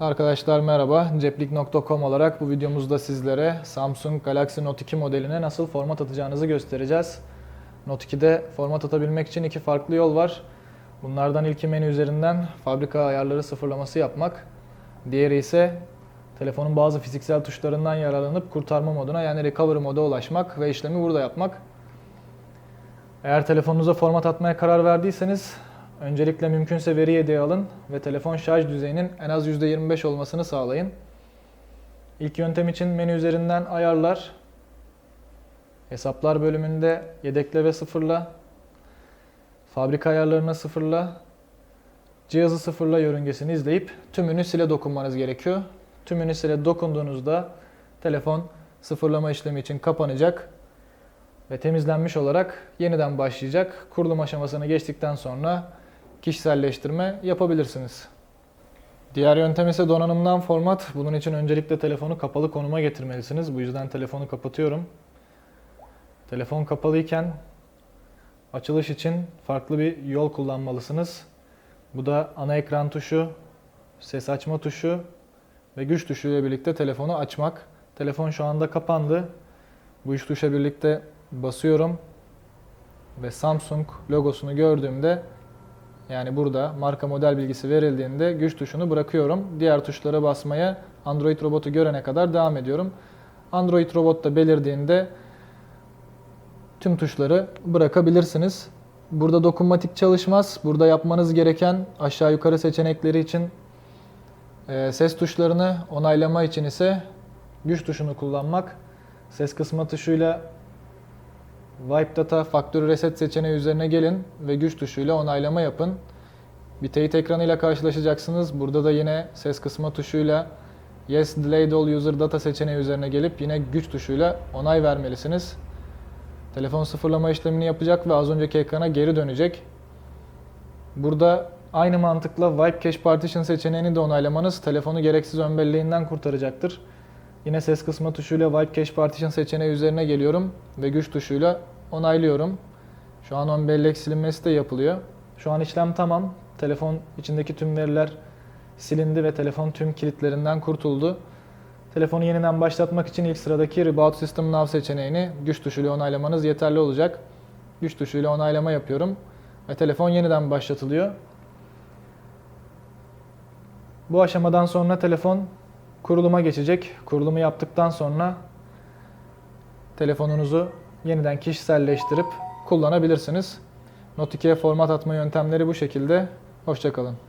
Arkadaşlar merhaba. Ceplik.com olarak bu videomuzda sizlere Samsung Galaxy Note 2 modeline nasıl format atacağınızı göstereceğiz. Note 2'de format atabilmek için iki farklı yol var. Bunlardan ilki menü üzerinden fabrika ayarları sıfırlaması yapmak. Diğeri ise telefonun bazı fiziksel tuşlarından yararlanıp kurtarma moduna yani recovery moda ulaşmak ve işlemi burada yapmak. Eğer telefonunuza format atmaya karar verdiyseniz öncelikle mümkünse veri yedeği alın ve telefon şarj düzeyinin en az %25 olmasını sağlayın. İlk yöntem için menü üzerinden ayarlar, hesaplar bölümünde yedekle ve sıfırla, fabrika ayarlarına sıfırla, cihazı sıfırla yörüngesini izleyip tümünü sile dokunmanız gerekiyor. Tümünü sile dokunduğunuzda telefon sıfırlama işlemi için kapanacak ve temizlenmiş olarak yeniden başlayacak. Kurulum aşamasını geçtikten sonra kişiselleştirme yapabilirsiniz. Diğer yöntem ise donanımdan format. Bunun için öncelikle telefonu kapalı konuma getirmelisiniz. Bu yüzden telefonu kapatıyorum. Telefon kapalıyken açılış için farklı bir yol kullanmalısınız. Bu da ana ekran tuşu, ses açma tuşu ve güç tuşu ile birlikte telefonu açmak. Telefon şu anda kapandı. Bu üç tuşa birlikte basıyorum ve Samsung logosunu gördüğümde yani burada marka model bilgisi verildiğinde güç tuşunu bırakıyorum. Diğer tuşlara basmaya Android robotu görene kadar devam ediyorum. Android robot da belirdiğinde tüm tuşları bırakabilirsiniz. Burada dokunmatik çalışmaz. Burada yapmanız gereken aşağı yukarı seçenekleri için e, ses tuşlarını onaylama için ise güç tuşunu kullanmak. Ses kısma tuşuyla Wipe Data Factory Reset seçeneği üzerine gelin ve güç tuşuyla onaylama yapın. Bir teyit ekranıyla karşılaşacaksınız. Burada da yine ses kısma tuşuyla Yes Delayed All User Data seçeneği üzerine gelip yine güç tuşuyla onay vermelisiniz. Telefon sıfırlama işlemini yapacak ve az önceki ekrana geri dönecek. Burada aynı mantıkla Wipe Cache Partition seçeneğini de onaylamanız telefonu gereksiz ön belleğinden kurtaracaktır. Yine ses kısma tuşuyla Wipe Cache Partition seçeneği üzerine geliyorum ve güç tuşuyla onaylıyorum. Şu an ön bellek silinmesi de yapılıyor. Şu an işlem tamam. Telefon içindeki tüm veriler silindi ve telefon tüm kilitlerinden kurtuldu. Telefonu yeniden başlatmak için ilk sıradaki Reboot System Now seçeneğini güç tuşuyla onaylamanız yeterli olacak. Güç tuşuyla onaylama yapıyorum ve telefon yeniden başlatılıyor. Bu aşamadan sonra telefon kuruluma geçecek. Kurulumu yaptıktan sonra telefonunuzu yeniden kişiselleştirip kullanabilirsiniz. Note 2'ye format atma yöntemleri bu şekilde. Hoşçakalın.